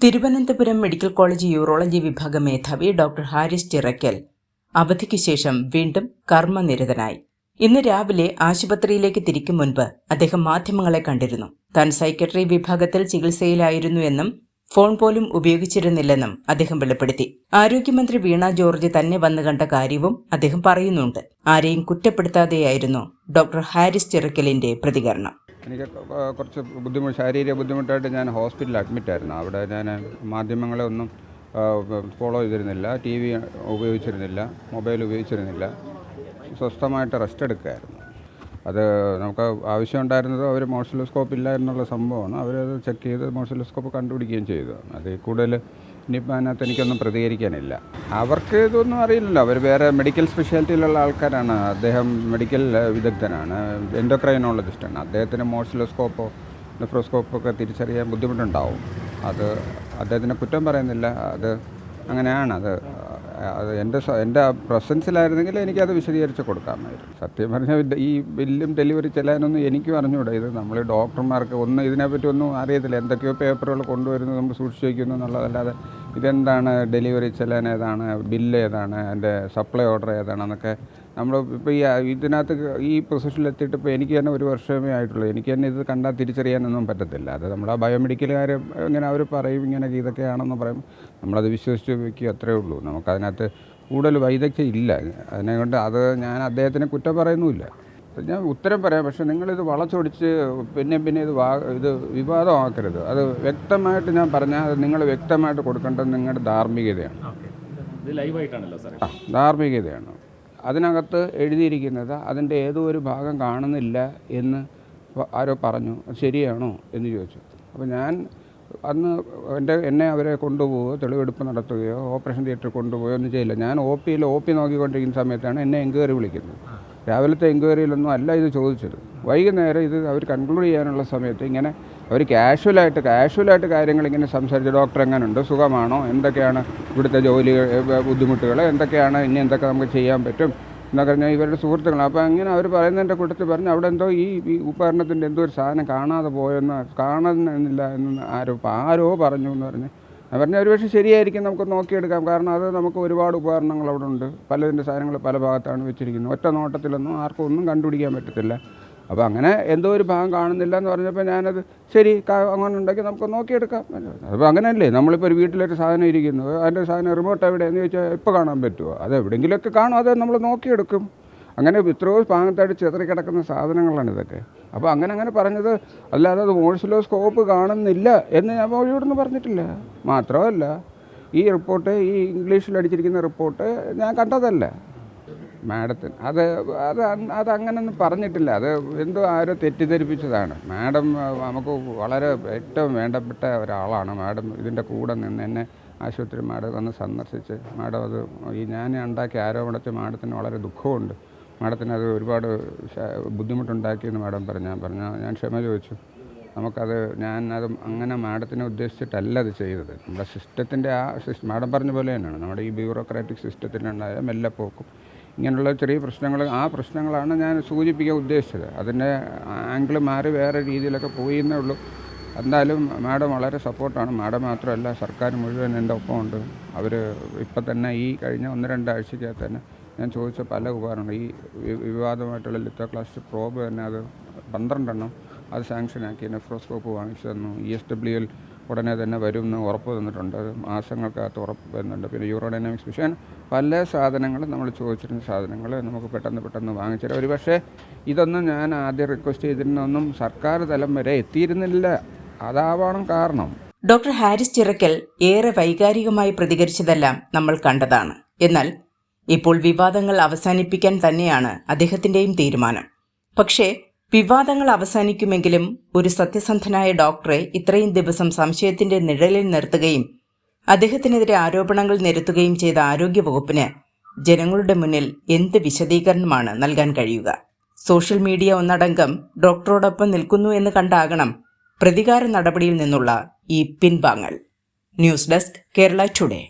Thiruvananthapuram medical college urology വിഭാഗം മേധാവി doctor Haris Chirakkal അവധിക്ക് ശേഷം വീണ്ടും കർമ്മനിരതനായി. ഇന്ന് രാവിലെ ആശുപത്രിയിലേക്ക് തിരിക്കും മുൻപ് അദ്ദേഹം മാധ്യമങ്ങളെ കണ്ടിരുന്നു. താൻ സൈക്കട്രി വിഭാഗത്തിൽ ചികിത്സയിലായിരുന്നു എന്നും ഫോൺ പോലും ഉപയോഗിച്ചിരുന്നില്ലെന്നും അദ്ദേഹം വെളിപ്പെടുത്തി. ആരോഗ്യമന്ത്രി വീണ ജോർജ് തന്നെ വന്നു കണ്ട കാര്യവും അദ്ദേഹം പറയുന്നുണ്ട്. ആരെയും കുറ്റപ്പെടുത്താതെയായിരുന്നു ഡോക്ടർ ഹാരിസ് ചിറക്കലിന്റെ പ്രതികരണം. എനിക്ക് കുറച്ച് ബുദ്ധിമുട്ട് ശാരീരിക ബുദ്ധിമുട്ടായിട്ട് ഞാൻ ഹോസ്പിറ്റലിൽ അഡ്മിറ്റായിരുന്നു അവിടെ ഞാൻ മാധ്യമങ്ങളെ ഒന്നും ഫോളോ ചെയ്തിരുന്നില്ല ടി വി ഉപയോഗിച്ചിരുന്നില്ല മൊബൈൽ ഉപയോഗിച്ചിരുന്നില്ല. സ്വസ്ഥമായിട്ട് റെസ്റ്റ് എടുക്കുകയായിരുന്നു. അത് നമുക്ക് ആവശ്യമുണ്ടായിരുന്നത് അവർ മോഷലോസ്കോപ്പ് ഇല്ല എന്നുള്ള സംഭവമാണ്. അവരത് ചെക്ക് ചെയ്ത് മോഷലോസ്കോപ്പ് കണ്ടുപിടിക്കുകയും ചെയ്തു. അതിൽ കൂടുതൽ ഇനിയിപ്പോൾ അതിനകത്ത് എനിക്കൊന്നും പ്രതികരിക്കാനില്ല. അവർക്ക് ഇതൊന്നും അറിയില്ലല്ലോ. അവർ വേറെ മെഡിക്കൽ സ്പെഷ്യാലിറ്റിയിലുള്ള ആൾക്കാരാണ്. അദ്ദേഹം മെഡിക്കൽ വിദഗ്ധനാണ്. എൻഡോക്രൈനോളജിസ്റ്റാണ് അദ്ദേഹത്തിന് മോഷലോസ്കോപ്പോ നെഫ്രോസ്കോപ്പോ ഒക്കെ തിരിച്ചറിയാൻ ബുദ്ധിമുട്ടുണ്ടാവും. അത് അദ്ദേഹത്തിന് കുറ്റം പറയുന്നില്ല. അത് അങ്ങനെയാണ്. അത് അത് എന്റെ എന്റെ പ്രസൻസിലായിരുന്നെങ്കിൽ എനിക്കത് വിശദീകരിച്ച് കൊടുക്കാമായിരുന്നു. സത്യം പറഞ്ഞാൽ ഈ ബില്ലും ഡെലിവറി ചെല്ലാനൊന്നും എനിക്കും അറിഞ്ഞൂടാ. ഇത് നമ്മൾ ഡോക്ടർമാർക്ക് ഒന്നും ഇതിനെപ്പറ്റി ഒന്നും അറിയത്തില്ല. എന്തൊക്കെയോ പേപ്പറുകൾ കൊണ്ടുവരുന്നു നമ്മൾ സൂക്ഷിച്ചു വയ്ക്കുന്നു എന്നുള്ളതല്ലാതെ ഇതെന്താണ് ഡെലിവറി ചെല്ലാൻ ഏതാണ് ബില്ല് ഏതാണ് എന്റെ സപ്ലൈ ഓർഡർ ഏതാണെന്നൊക്കെ നമ്മൾ ഇപ്പോൾ ഈ ഇതിനകത്ത് ഈ പൊസിഷനിലെത്തിയിട്ട് ഇപ്പോൾ എനിക്ക് തന്നെ ഒരു വർഷമേ ആയിട്ടുള്ളൂ. എനിക്ക് തന്നെ ഇത് കണ്ടാൽ തിരിച്ചറിയാനൊന്നും പറ്റത്തില്ല. അത് നമ്മൾ ആ ബയോമെഡിക്കലുകാർ ഇങ്ങനെ അവർ പറയും ഇങ്ങനെ ഇതൊക്കെയാണെന്ന് പറയും. നമ്മളത് വിശ്വസിച്ച് വയ്ക്കുക അത്രേ ഉള്ളൂ. നമുക്കതിനകത്ത് കൂടുതൽ വൈദഗ്ധ്യം ഇല്ല. അതിനെ കൊണ്ട് അത് ഞാൻ അദ്ദേഹത്തിനെ കുറ്റം പറയുന്നുമില്ല. ഞാൻ ഉത്തരം പറയാം പക്ഷേ നിങ്ങളിത് വളച്ചൊടിച്ച് പിന്നെ പിന്നെ ഇത് വാ ഇത് വിവാദമാക്കരുത്. അത് വ്യക്തമായിട്ട് ഞാൻ പറഞ്ഞാൽ അത് നിങ്ങൾ വ്യക്തമായിട്ട് കൊടുക്കേണ്ടത് നിങ്ങളുടെ ധാർമ്മികതയാണ്. ആ ധാർമ്മികതയാണ്. അതിനകത്ത് എഴുതിയിരിക്കുന്നത് അതിന്റെ ഏതോ ഒരു ഭാഗം കാണുന്നില്ല എന്ന് ആരോ പറഞ്ഞു. അത് ശരിയാണോ എന്ന് ചോദിച്ചു. അപ്പോൾ ഞാൻ അന്ന് എന്റെ എന്നെ അവരെ കൊണ്ടുപോവുകയോ തെളിവെടുപ്പ് നടത്തുകയോ ഓപ്പറേഷൻ തിയേറ്ററിൽ കൊണ്ടുപോയോ ഒന്നും ചെയ്യില്ല. ഞാൻ ഒ പിയിൽ ഒ പി നോക്കിക്കൊണ്ടിരിക്കുന്ന സമയത്താണ് എന്നെ എൻക്വയറി വിളിക്കുന്നത്. രാവിലത്തെ എൻക്വയറിയിലൊന്നും അല്ല ഇത് ചോദിച്ചത്. വൈകുന്നേരം ഇത് അവർ കൺക്ലൂഡ് ചെയ്യാനുള്ള സമയത്ത് ഇങ്ങനെ അവർ കാഷ്വലായിട്ട് കാഷ്വലായിട്ട് കാര്യങ്ങൾ ഇങ്ങനെ സംസാരിച്ച് ഡോക്ടർ എങ്ങനെയുണ്ട് സുഖമാണോ? എന്തൊക്കെയാണ് ഇവിടുത്തെ ജോലി ബുദ്ധിമുട്ടുകൾ? എന്തൊക്കെയാണ്? ഇനി എന്തൊക്കെ നമുക്ക് ചെയ്യാൻ പറ്റും? എന്നൊക്കെ പറഞ്ഞാൽ ഇവരുടെ സുഹൃത്തുക്കൾ അപ്പോൾ അങ്ങനെ അവർ പറയുന്നതിന്റെ കൂട്ടത്തിൽ പറഞ്ഞു അവിടെ എന്തോ ഈ ഉപകരണത്തിന്റെ എന്തോ ഒരു സാധനം കാണാതെ പോയെന്ന് കാണുന്നില്ല എന്ന് ആരോ ആരോ പറഞ്ഞു എന്ന് പറഞ്ഞ് ഞാൻ പറഞ്ഞാൽ ഒരുപക്ഷെ ശരിയായിരിക്കും നമുക്ക് നോക്കിയെടുക്കാം. കാരണം അത് നമുക്ക് ഒരുപാട് ഉപകരണങ്ങൾ അവിടെ ഉണ്ട്. പലതിന്റെ സാധനങ്ങൾ പല ഭാഗത്താണ് വെച്ചിരിക്കുന്നത്. ഒറ്റ നോട്ടത്തിലൊന്നും ആർക്കും ഒന്നും കണ്ടുപിടിക്കാൻ പറ്റത്തില്ല. അപ്പോൾ അങ്ങനെ എന്തോ ഒരു ഭാഗം കാണുന്നില്ല എന്ന് പറഞ്ഞപ്പോൾ ഞാനത് ശരി അങ്ങനെ ഉണ്ടെങ്കിൽ നമുക്ക് നോക്കിയെടുക്കാം. അപ്പോൾ അങ്ങനെയല്ലേ? നമ്മളിപ്പോൾ ഒരു വീട്ടിലൊരു സാധനം ഇരിക്കുന്നു. അതിന്റെ സാധനം റിമോട്ട് എവിടെയെന്ന് ചോദിച്ചാൽ ഇപ്പോൾ കാണാൻ പറ്റുമോ? അത് എവിടെയെങ്കിലുമൊക്കെ കാണും. അത് നമ്മൾ നോക്കിയെടുക്കും. അങ്ങനെ എത്രയോ ഭാഗത്തായിട്ട് ചിതറി കിടക്കുന്ന സാധനങ്ങളാണ് ഇതൊക്കെ. അപ്പോൾ അങ്ങനെ അങ്ങനെ പറഞ്ഞത് അല്ലാതെ അത് മോഴ്സിലോ സ്കോപ്പ് കാണുന്നില്ല എന്ന് ഞാൻ മൊഴിയോടൊന്നും പറഞ്ഞിട്ടില്ല. മാത്രമല്ല ഈ റിപ്പോർട്ട് ഈ ഇംഗ്ലീഷിൽ അടിച്ചിരിക്കുന്ന റിപ്പോർട്ട് ഞാൻ കണ്ടതല്ല. മാഡത്തിന്. അത് അത് അത് അങ്ങനെയൊന്നും പറഞ്ഞിട്ടില്ല. അത് എന്തോ ആരോ തെറ്റിദ്ധരിപ്പിച്ചതാണ്. മാഡം നമുക്ക് വളരെ ഏറ്റവും വേണ്ടപ്പെട്ട ഒരാളാണ് മാഡം. ഇതിന്റെ കൂടെ നിന്ന് എന്നെ ആശുപത്രി മാഡം വന്ന് സന്ദർശിച്ച് മാഡം അത് ഈ ഞാൻ ഉണ്ടാക്കിയ ആരോപണത്തിൽ മാഡത്തിന് വളരെ ദുഃഖമുണ്ട്. മാഡത്തിന് അത് ഒരുപാട് ബുദ്ധിമുട്ടുണ്ടാക്കിയെന്ന് മാഡം പറഞ്ഞു പറഞ്ഞു ഞാൻ ക്ഷമ ചോദിച്ചു. നമുക്കത് ഞാൻ അത് അങ്ങനെ മാഡത്തിനെ ഉദ്ദേശിച്ചിട്ടല്ല അത് ചെയ്തത്. നമ്മുടെ സിസ്റ്റത്തിന്റെ ആ സിസ്റ്റം മാഡം പറഞ്ഞ പോലെ തന്നെയാണ്. നമ്മുടെ ഈ ബ്യൂറോക്രാറ്റിക് സിസ്റ്റത്തിനുണ്ടായ മെല്ലപ്പോക്കും. ഇങ്ങനെയുള്ള ചെറിയ പ്രശ്നങ്ങൾ ആ പ്രശ്നങ്ങളാണ് ഞാൻ സൂചിപ്പിക്കാൻ ഉദ്ദേശിച്ചത്. അതിന്റെ ആംഗിൾ മാറി വേറെ രീതിയിലൊക്കെ പോയി എന്നേ ഉള്ളൂ. എന്തായാലും മാഡം വളരെ സപ്പോർട്ടാണ്. മാഡം മാത്രമല്ല സർക്കാർ മുഴുവൻ എന്റെ ഒപ്പമുണ്ട്. അവർ ഇപ്പം തന്നെ ഈ കഴിഞ്ഞ ഒന്ന് രണ്ടാഴ്ചക്കകത്ത് തന്നെ ഞാൻ ചോദിച്ച പല ഉപകരണം ഈ വിവാദമായിട്ടുള്ള ലിത്തോക്ലാസ്റ്റ് പ്രോബ് തന്നെ അത് പന്ത്രണ്ടെണ്ണം അത് സാങ്ഷനാക്കി നെഫ്രോസ്കോപ്പ് വാങ്ങിച്ചു തന്നു. ഇ എസ് ഡബ്ല്യു എൽ ഉടനെ തന്നെ വരും എന്ന് ഉറപ്പ് തന്നിട്ടുണ്ട്. അത് മാസങ്ങൾക്കകത്ത് ഉറപ്പ് വരുന്നുണ്ട് പിന്നെ യൂറോഡൈനാമിക്സ് മിഷൻ പല സാധനങ്ങളും നമ്മൾ ചോദിച്ചിരുന്ന സാധനങ്ങൾ നമുക്ക് പെട്ടെന്ന് പെട്ടെന്ന് വാങ്ങിച്ചുതരാം ഒരു പക്ഷേ ഇതൊന്നും ഞാൻ ആദ്യം റിക്വസ്റ്റ് ചെയ്തിരുന്നൊന്നും സർക്കാർ തലം വരെ എത്തിയിരുന്നില്ല. അതാവണം കാരണം. ഡോക്ടർ ഹാരിസ് ചിറക്കൽ ഏറെ വൈകാരികമായി പ്രതികരിച്ചതെല്ലാം നമ്മൾ കണ്ടതാണ്. എന്നാൽ ഇപ്പോൾ വിവാദങ്ങൾ അവസാനിപ്പിക്കാൻ തന്നെയാണ് അദ്ദേഹത്തിന്റെയും തീരുമാനം. പക്ഷേ വിവാദങ്ങൾ അവസാനിക്കുമെങ്കിലും ഒരു സത്യസന്ധനായ ഡോക്ടറെ ഇത്രയും ദിവസം സംശയത്തിന്റെ നിഴലിൽ നിർത്തുകയും അദ്ദേഹത്തിനെതിരെ ആരോപണങ്ങൾ നിരത്തുകയും ചെയ്ത ആരോഗ്യവകുപ്പിന് ജനങ്ങളുടെ മുന്നിൽ എന്ത് വിശദീകരണമാണ് നൽകാൻ കഴിയുക? സോഷ്യൽ മീഡിയ ഒന്നടങ്കം ഡോക്ടറോടൊപ്പം നിൽക്കുന്നു എന്ന് കണ്ടാകണം പ്രതികാര നടപടിയിൽ നിന്നുള്ള ഈ പിൻവാങ്ങൽ. News desk Kerala today.